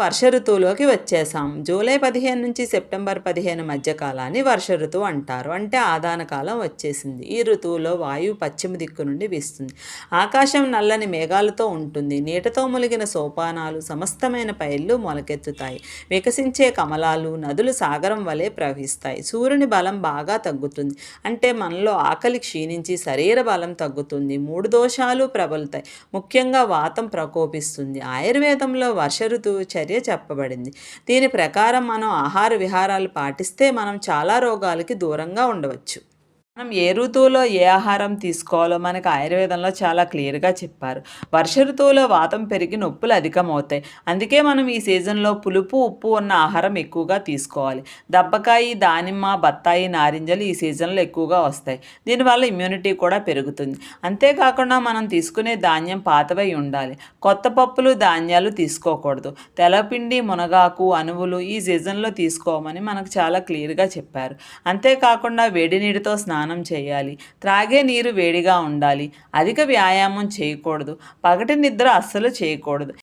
వర్ష ఋతువులోకి వచ్చేసాం జూలై పదిహేను నుంచి సెప్టెంబర్ పదిహేను మధ్య కాలాన్ని వర్ష ఋతువు అంటారు. అంటే ఆదాన కాలం వచ్చేసింది. ఈ ఋతువులో వాయువు పశ్చిమ దిక్కు నుండి వీస్తుంది. ఆకాశం నల్లని మేఘాలతో ఉంటుంది. నీటతో ములిగిన సోపానాలు సమస్తమైన పైర్లు మొలకెత్తుతాయి. వికసించే కమలాలు నదులు సాగరం వలె ప్రవహిస్తాయి. సూర్యుని బలం బాగా తగ్గుతుంది. అంటే మనలో ఆకలి క్షీణించి శరీర బలం తగ్గుతుంది. మూడు దోషాలు ప్రబలుతాయి. ముఖ్యంగా వాతం ప్రకోపిస్తుంది. ఆయుర్వేదంలో వర్ష ఋతువు చర్య చెప్పబడింది. దీని ప్రకారం మనం ఆహార విహారాలు పాటిస్తే మనం చాలా రోగాలకి దూరంగా ఉండవచ్చు. మనం ఏ ఋతువులో ఏ ఆహారం తీసుకోవాలో మనకు ఆయుర్వేదంలో చాలా క్లియర్గా చెప్పారు. వర్ష ఋతువులో వాతం పెరిగి నొప్పులు అధికమవుతాయి. అందుకే మనం ఈ సీజన్లో పులుపు ఉప్పు ఉన్న ఆహారం ఎక్కువగా తీసుకోవాలి. దబ్బకాయ దానిమ్మ బత్తాయి నారింజలు ఈ సీజన్లో ఎక్కువగా వస్తాయి. దీనివల్ల ఇమ్యూనిటీ కూడా పెరుగుతుంది. అంతేకాకుండా మనం తీసుకునే ధాన్యం పాతవై ఉండాలి. కొత్త పప్పులు ధాన్యాలు తీసుకోకూడదు. తెలపిండి మునగాకు అణువులు ఈ సీజన్లో తీసుకోమని మనకు చాలా క్లియర్గా చెప్పారు. అంతేకాకుండా వేడి నీటితో స్నానం స్నానం చేయాలి. త్రాగే నీరు వేడిగా ఉండాలి. అధిక వ్యాయామం చేయకూడదు. పగటి నిద్ర అస్సలు చేయకూడదు.